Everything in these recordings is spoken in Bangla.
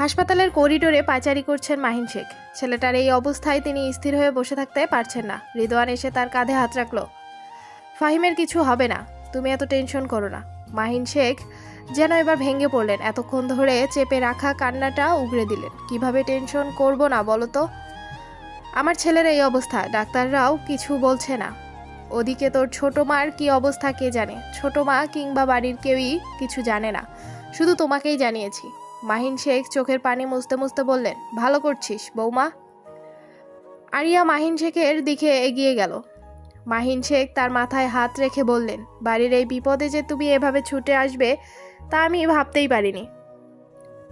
হাসপাতালের করিডোরে পাচারি করছেন মাহিন শেখ। ছেলেটার এই অবস্থায় তিনি স্থির হয়ে বসে থাকতে পারছেন না। রিদওয়ান এসে তার কাঁধে হাত রাখল। ফাহিমের কিছু হবে না। তুমি এত টেনশন করো না। মাহিন শেখ যেন এবার ভেঙে পড়লেন। এতক্ষণ ধরে চেপে রাখা কান্নাটা উগড়ে দিলেন। কীভাবে টেনশন করব না বলো তো? আমার ছেলের এই অবস্থা। ডাক্তাররাও কিছু বলছে না। ওদিকে তোর ছোট মার কি অবস্থা কে জানে? ছোট মা কিংবা বাড়ির কেউই কিছু জানে না। শুধু তোমাকেই জানিয়েছি। মাহিন শেখ চোখের পানি মুছতে মুছতে বললেন, ভালো করছিস, বৌমা। আরিয়া মাহিন শেখের দিকে এগিয়ে গেল। মাহিন শেখ তার মাথায় হাত রেখে বললেন, বাড়ির এই বিপদে যে তুমি এভাবে ছুটে আসবে, তা আমি ভাবতেই পারিনি।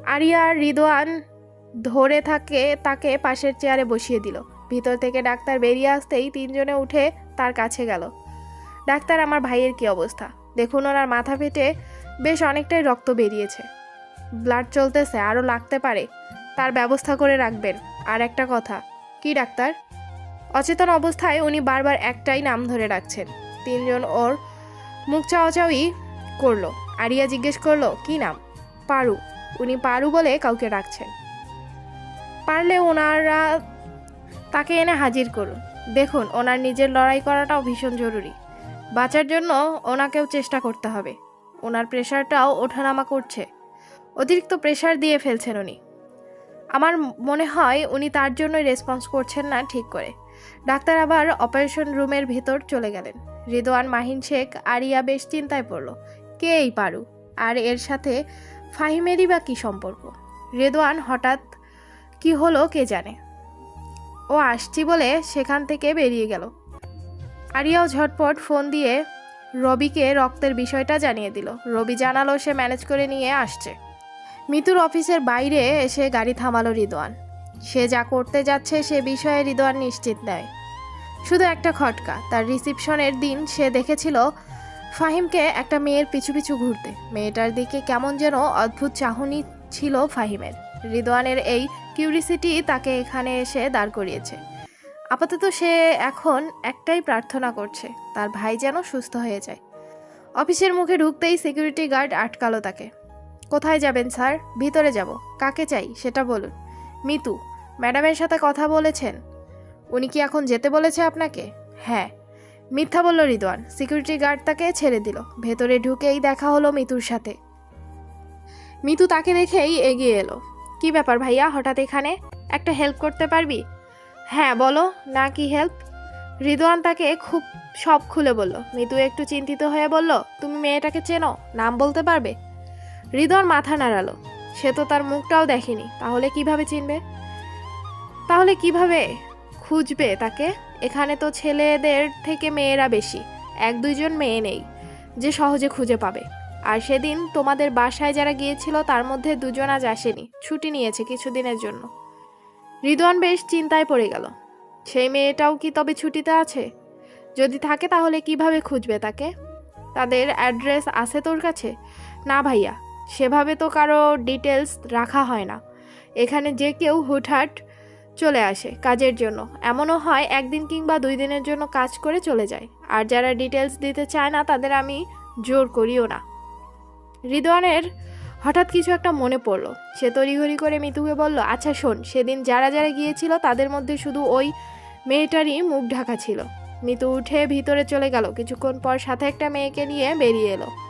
আরিয়া আর রিদওয়ান ধরে থাকে, তাকে পাশের চেয়ারে বসিয়ে দিল। ভিতর থেকে ডাক্তার বেরিয়ে আসতেই তিনজনে উঠে তার কাছে গেল। ডাক্তার, আমার ভাইয়ের কি অবস্থা? দেখুন, ওনার মাথা ফেটে বেশ অনেকটাই রক্ত বেরিয়েছে। ব্লাড চলতেছে আরও লাগতে পারে। তার ব্যবস্থা করে রাখবেন। আর একটা কথা, কি ডাক্তার? অচেতন অবস্থায় উনি বারবার একটাই নাম ধরে রাখছেন তিনজন ওর মুখ চাওয়াচাওয়ি করল। আরিয়া জিজ্ঞেস করল, কি নাম? পারু। উনি পারু বলে কাউকে রাখছেন পারলে ওনারা তাকে এনে হাজির করুন। দেখুন, ওনার নিজের লড়াই করাটাও ভীষণ জরুরি। বাঁচার জন্য ওনাকেও চেষ্টা করতে হবে। ওনার প্রেশারটাও ওঠানামা করছে। অতিরিক্ত প্রেশার দিয়ে ফেলছেন উনি। আমার মনে হয় উনি তার জন্যই রেসপন্স করছেন না ঠিক করে। ডাক্তার আবার অপারেশন রুমের ভেতর চলে গেলেন। রিদওয়ান, মাহিন শেখ, আরিয়া বেশ চিন্তায় পড়ল। কে এই পারু? আর এর সাথে ফাহিমেরই বা কী সম্পর্ক? রেদোয়ান হঠাৎ কি হলো কে জানে? ও আসছি বলে সেখান থেকে বেরিয়ে গেল। আরিয়াও ঝটপট ফোন দিয়ে রবিকে রক্তের বিষয়টা জানিয়ে দিল। রবি জানালো সে ম্যানেজ করে নিয়ে আসছে। মিতুর অফিসের বাইরে এসে গাড়ি থামালো রিদওয়ান। সে যা করতে যাচ্ছে সে বিষয়ে রিদওয়ান নিশ্চিত নয়। শুধু একটা খটকা, তার রিসিপশনের দিন সে দেখেছিল ফাহিমকে একটা মেয়ের পিছু পিছু ঘুরতে। মেয়েটার দিকে কেমন যেন অদ্ভুত চাহনি ছিল ফাহিমের। রিদওয়ানের এই কিউরিসিটি তাকে এখানে এসে দাঁড় করিয়েছে। আপাতত সে এখন একটাই প্রার্থনা করছে, তার ভাই যেন সুস্থ হয়ে যায়। অফিসের মুখে ঢুকতেই সিকিউরিটি গার্ড আটকালো তাকে। কোথায় যাবেন, স্যার? ভিতরে যাব। কাকে চাই, সেটা বলুন। মিতু, ম্যাডামের সাথে কথা বলেছেন? উনি কি এখন যেতে বলেছে আপনাকে? হ্যাঁ। মিথ্যা বলল রিদওয়ান। সিকিউরিটি গার্ড তাকে ছেড়ে দিল। ভেতরে ঢুকেই দেখা হলো মিতুর সাথে। মিতু তাকে দেখেই এগিয়ে এলো। কি ব্যাপার ভাইয়া? হঠাৎ এখানে একটা হেল্প করতে পারবি? হ্যাঁ বলো। না কি হেল্প? রিদওয়ান তাকে খুব সব খুলে বলল। মিতু একটু চিন্তিত হয়ে বলল, তুমি মেয়েটাকে চেনো? নাম বলতে পারবে? হৃদয় মাথা নাড়ালো। সে তো তার মুখটাও দেখেনি। তাহলে কীভাবে চিনবে? তাহলে কীভাবে খুঁজবে তাকে? এখানে তো ছেলেদের থেকে মেয়েরা বেশি। এক দুইজন মেয়ে নেই যে সহজে খুঁজে পাবে। আর সেদিন তোমাদের বাসায় যারা গিয়েছিল, তার মধ্যে দুজন আজ আসেনি। ছুটি নিয়েছে কিছুদিনের জন্য। রিদওয়ান বেশ চিন্তায় পড়ে গেল। সেই মেয়েটাও কি তবে ছুটিতে আছে? যদি থাকে, তাহলে কীভাবে খুঁজবে তাকে? তাদের অ্যাড্রেস আছে তোর কাছে? না ভাইয়া। সেভাবে তো কারও ডিটেলস রাখা হয় না। এখানে যে কেউ হুটহাট চলে আসে কাজের জন্য। এমনও হয় একদিন কিংবা দুই দিনের জন্য কাজ করে চলে যায়। আর যারা ডিটেলস দিতে চায় না, তাদের আমি জোর করিও না। রিদওয়ানের হঠাৎ কিছু একটা মনে পড়ল। সে তড়িঘড়ি করে মিতুকে বলল আচ্ছা শোন, সেদিন যারা যারা গিয়েছিল, তাদের মধ্যে শুধু ওই মেয়েটারই মুখ ঢাকা ছিল। মিতু উঠে ভিতরে চলে গেল। কিছুক্ষণ পর সাথে একটা মেয়েকে নিয়ে বেরিয়ে এলো।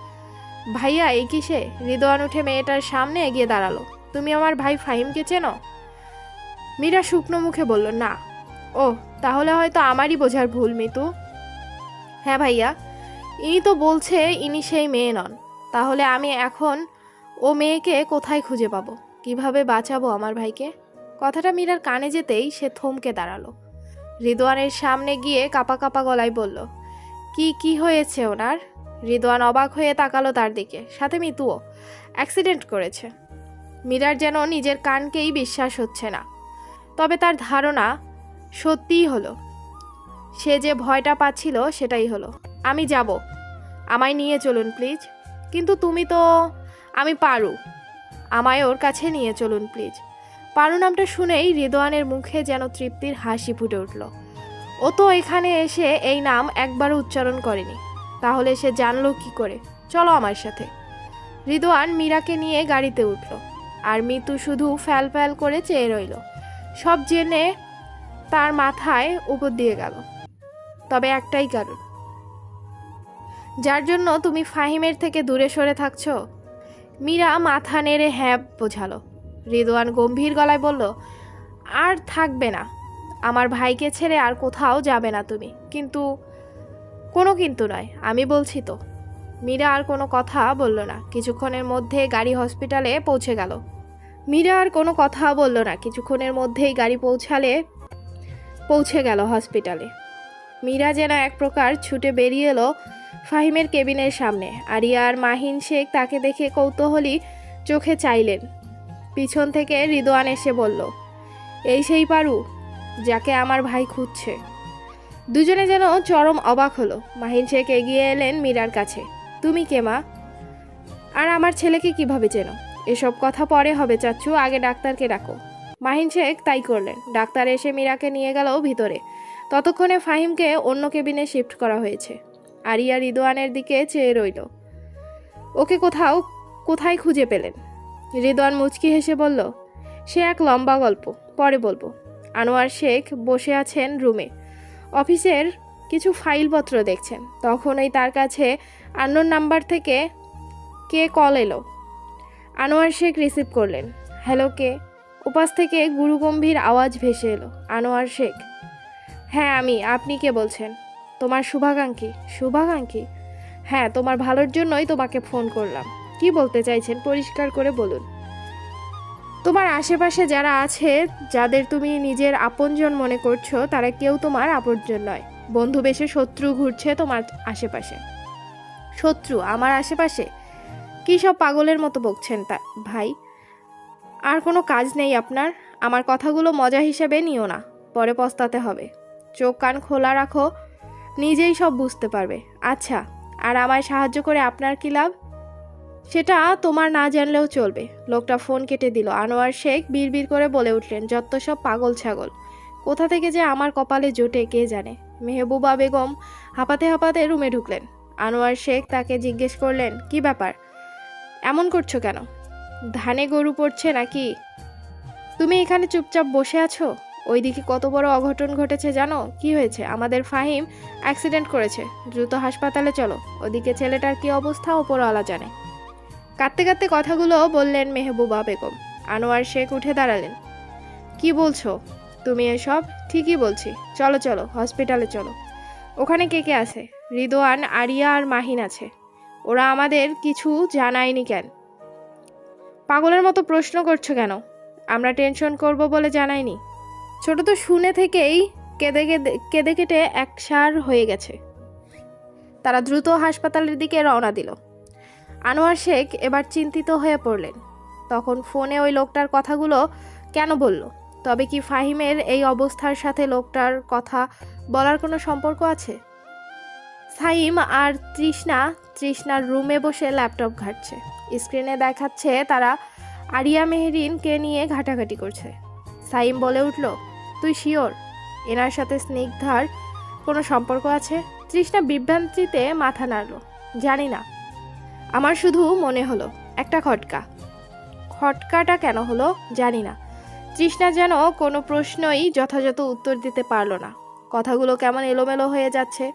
ভাইয়া, এই কিসে? রিদওয়ান উঠে মেয়েটার সামনে এগিয়ে দাঁড়াল। তুমি আমার ভাই ফাহিমকে চেনো? মীরা শুকনো মুখে বলল, না। ও, তাহলে হয়তো আমারই বোঝার ভুল, মিতু। হ্যাঁ ভাইয়া, ইনি তো বলছে ইনি সেই মেয়ে নন। তাহলে আমি এখন ও মেয়েকে কোথায় খুঁজে পাবো? কীভাবে বাঁচাবো আমার ভাইকে? কথাটা মীরার কানে যেতেই সে থমকে দাঁড়াল। রিদওয়ানের সামনে গিয়ে কাপা কাপা গলায় বলল, কি কি হয়েছে ওনার? রিদওয়ান অবাক হয়ে তাকালো তার দিকে। সাথে মিতুও। অ্যাক্সিডেন্ট করেছে। মীরার যেন নিজের কানকেই বিশ্বাস হচ্ছে না। তবে তার ধারণা সত্যিই হলো। সে যে ভয়টা পাচ্ছিল সেটাই হলো। আমি যাব। আমায় নিয়ে চলুন, প্লিজ। কিন্তু তুমি তো, আমি পারু। আমায় ওর কাছে নিয়ে চলুন, প্লিজ। পারু নামটা শুনেই রিদওয়ানের মুখে যেন তৃপ্তির হাসি ফুটে উঠল। ও তো এখানে এসে এই নাম একবারও উচ্চারণ করেনি। তাহলে সে জানলো কি করে। চলো আমার সাথে। রিদওয়ান মীরাকে নিয়ে গাড়িতে উঠল আর মিতু শুধু ফ্যাল ফ্যাল করে চেয়ে রইল। সব জেনে তার মাথায় উপর দিয়ে গেল। তবে একটাই কারণ। যার জন্য তুমি ফাহিমের থেকে দূরে সরে থাকছো? মীরা মাথা নেড়ে হ্যাঁ বোঝালো। রিদওয়ান গম্ভীর গলায় বলল, আর থাকবে না। আমার ভাইকে ছেড়ে আর কোথাও যাবে না তুমি। কিন্তু কোনো কিন্তু নয়, আমি বলছি তো। মীরা আর কোনো কথা বলল না। কিছুক্ষণের মধ্যে গাড়ি হসপিটালে পৌঁছে গেল। মীরা আর কোনো কথা বলল না। কিছুক্ষণের মধ্যেই গাড়ি পৌঁছালে, পৌঁছে গেল হসপিটালে। মীরা যেন এক প্রকার ছুটে বেরিয়ে এলো ফাহিমের কেবিনের সামনে। আর মাহিন শেখ তাকে দেখে কৌতূহলী চোখে চাইলেন। পিছন থেকে রিদোয়ান এসে বলল, এই সেই পারু, যাকে আমার ভাই খুঁজছে। দুজনে যেন চরম অবাক হলো। মাহিন শেখ এগিয়ে এলেন মীরার কাছে। তুমি কে মা? আর আমার ছেলেকে কীভাবে চেনো? এসব কথা পরে হবে চাচ্ছু আগে ডাক্তারকে ডাকো। মাহিন শেখ তাই করলেন। ডাক্তার এসে মীরাকে নিয়ে গেল ভিতরে। ততক্ষণে ফাহিমকে অন্য কেবিনে শিফট করা হয়েছে। আরিয়া রিদোয়ানের দিকে চেয়ে রইল। ওকে কোথাও, কোথায় খুঁজে পেলেন? রিদোয়ান মুচকি হেসে বলল, সে এক লম্বা গল্প, পরে বলব। আনোয়ার শেখ বসে আছেন রুমে। অফিসের কিছু ফাইলপত্র দেখছেন। তখনই তার কাছে আন্নোর নাম্বার থেকে কে কল এলো। আনোয়ার শেখ রিসিভ করলেন। হ্যালো, কে? উপাস থেকে গুরুগম্ভীর আওয়াজ ভেসে এলো। আনোয়ার শেখ? হ্যাঁ আমি। আপনি কে বলছেন? তোমার শুভাকাঙ্ক্ষী। শুভাকাঙ্ক্ষী? হ্যাঁ তোমার ভালোর জন্যই তোমাকে ফোন করলাম। কি বলতে চাইছেন, পরিষ্কার করে বলুন। তোমার আশেপাশে যারা আছে, যাদের তুমি নিজের আপনজন মনে করছ, তারা কেউ তোমার আপনজন নয়। বন্ধু বেশে শত্রু ঘুরছে তোমার আশেপাশে। শত্রু, আমার আশেপাশে? কী সব পাগলের মতো বকছেন তা, ভাই? আর কোনো কাজ নেই আপনার? আমার কথাগুলো মজা হিসেবে নিও না, পরে পস্তাতে হবে। চোখ কান খোলা রাখো, নিজেই সব বুঝতে পারবে। আচ্ছা আর আমায় সাহায্য করে আপনার কি লাভ? সেটা তোমার না জানলেও চলবে। লোকটা ফোন কেটে দিল। আনোয়ার শেখ বিড়বিড় করে বলে উঠলেন, যত সব পাগল ছাগল। কোথা থেকে যে আমার কপালে জোটে, কে জানে? মেহবুবা বেগম হাঁপাতে হাঁপাতে রুমে ঢুকলেন। আনোয়ার শেখ তাকে জিজ্ঞেস করলেন, কি ব্যাপার? এমন করছ কেন? ধানে গরু পড়ছে নাকি? তুমি এখানে চুপচাপ বসে আছো? ওইদিকে কত বড় অঘটন ঘটেছে জানো? কি হয়েছে? আমাদের ফাহিম অ্যাক্সিডেন্ট করেছে। দ্রুত হাসপাতালে চলো। ওদিকে ছেলেটার কি অবস্থা? ওপরওয়ালা জানে। কাঁদতে কাঁদতে কথাগুলো বললেন মেহবুবা বেগম। আনোয়ার শেখ উঠে দাঁড়ালেন। কি বলছো? তুমি এসব? ঠিকই বলছি। চলো চলো, হসপিটালে চলো। ওখানে কে কে আছে? রিদোয়ান, আরিয়া আর মাহিন আছে। ওরা আমাদের কিছু জানায়নি কেন? পাগলের মতো প্রশ্ন করছ কেন? আমরা টেনশন করব বলে জানাইনি? ছোট তো শুনে থেকেই কেঁদে কেঁদে কেঁদে কেটে একসার হয়ে গেছে। তারা দ্রুত হাসপাতালের দিকে রওনা দিল। আনোয়ার শেখ এবার চিন্তিত হয়ে পড়লেন। তখন ফোনে ওই লোকটার কথাগুলো কেন বলল? তবে কি ফাহিমের এই অবস্থার সাথে লোকটার কথা বলার কোনো সম্পর্ক আছে? সাইম আর তৃষ্ণা, তৃষ্ণার রুমে বসে ল্যাপটপ ঘাটছে। স্ক্রিনে দেখাচ্ছে তারা আরিয়া মেহরিনকে নিয়ে ঘাটাঘাটি করছে। সাইম বলে উঠল, তুই শিওর? এনার সাথে স্নিগ্ধার কোনো সম্পর্ক আছে? তৃষ্ণা বিভ্রান্তিতে মাথা নাড়ল, জানি না। আমার শুধু মনে হলো, একটা খটকা। খটকাটা কেন হলো জানি না। তৃষ্ণা যেন কোনো প্রশ্নই যথাযথ উত্তর দিতে পারল না। কথাগুলো কেমন এলোমেলো হয়ে যাচ্ছে।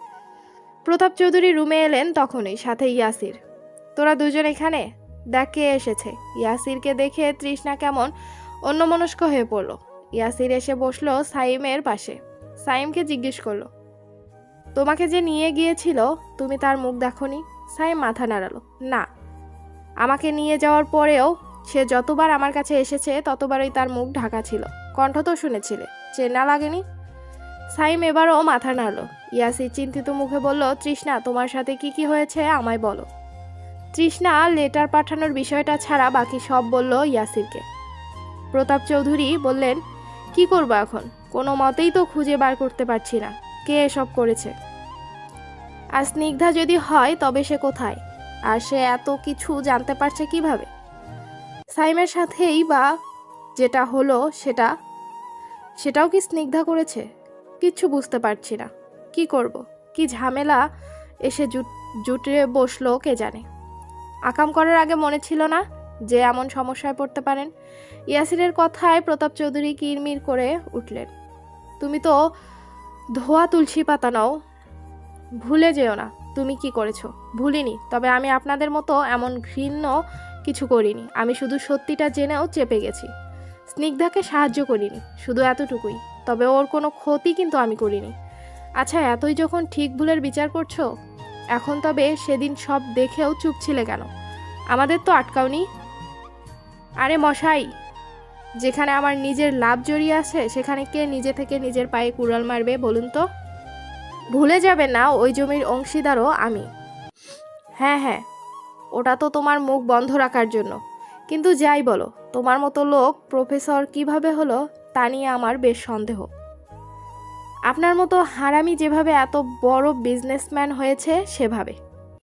প্রতাপ চৌধুরী রুমে এলেন তখনই, সাথে ইয়াসির। তোরা দুজন এখানে? দেখ কে এসেছে। ইয়াসিরকে দেখে তৃষ্ণা কেমন অন্যমনস্ক হয়ে পড়ল। ইয়াসির এসে বসল সাইমের পাশে। সাইমকে জিজ্ঞেস করল, তোমাকে যে নিয়ে গিয়েছিল, তুমি তার মুখ দেখনি? সাইম মাথা নাড়ালো। না। আমাকে নিয়ে যাওয়ার পরেও সে যতবার আমার কাছে এসেছে, ততবারই তার মুখ ঢাকা ছিল। কণ্ঠ তো শুনেছিলে। চেনা লাগেনি? সাইম এবারও মাথা নাড়লো। ইয়াসির চিন্তিত মুখে বলল, তৃষ্ণা, তোমার সাথে কি কি হয়েছে আমায় বলো। তৃষ্ণা লেটার পাঠানোর বিষয়টা ছাড়া বাকি সব বলল ইয়াসিরকে। প্রতাপ চৌধুরী বললেন, কি করব এখন? কোনো মতেই তো খুঁজে বার করতে পারছি না। কে এসব করেছে? আর স্নিগ্ধা যদি হয়, তবে সে কোথায়? আর সে এত কিছু জানতে পারছে কীভাবে? সাইমের সাথেই বা যেটা হলো সেটা, সেটাও কি স্নিগ্ধা করেছে? কিচ্ছু বুঝতে পারছি না। কি করব? কি ঝামেলা? এসে জুট বসল, কে জানে? আকাম করার আগে মনে ছিল না যে এমন সমস্যায় পড়তে পারেন। ইয়াসিরের কথায় প্রতাপ চৌধুরী কিরমির করে উঠলেন। তুমি তো ধোয়া তুলসী পাতা নাও ভুলে যেও না, তুমি কি করেছ? ভুলিনি, তবে আমি আপনাদের মতো এমন ঘৃণ্য কিছু করিনি। আমি শুধু সত্যিটা জেনেও চেপে গেছি। স্নিগ্ধাকে সাহায্য করিনি, শুধু এতটুকুই, তবে ওর কোনো ক্ষতি কিন্তু আমি করিনি। আচ্ছা এতই যখন ঠিক ভুলের বিচার করছ? এখন তবে সেদিন সব দেখেও চুপ ছিলে কেন? আমাদের তো আটকাওনি? আরে মশাই! যেখানে আমার নিজের লাভ জড়িয়ে আছে, সেখানে কে নিজে থেকে নিজের পায়ে কুড়াল মারবে বলুন তো? ভুলে যাবে না ওই জমির অংশীদারও আমি। হ্যাঁ হ্যাঁ ওটা তো তোমার মুখ বন্ধ রাখার জন্য। কিন্তু যাই বলো, তোমার মতো লোক প্রফেসর কীভাবে হলো তা নিয়ে আমার বেশ সন্দেহ। আপনার মতো হারামি যেভাবে এত বড় বিজনেসম্যান হয়েছে, সেভাবে।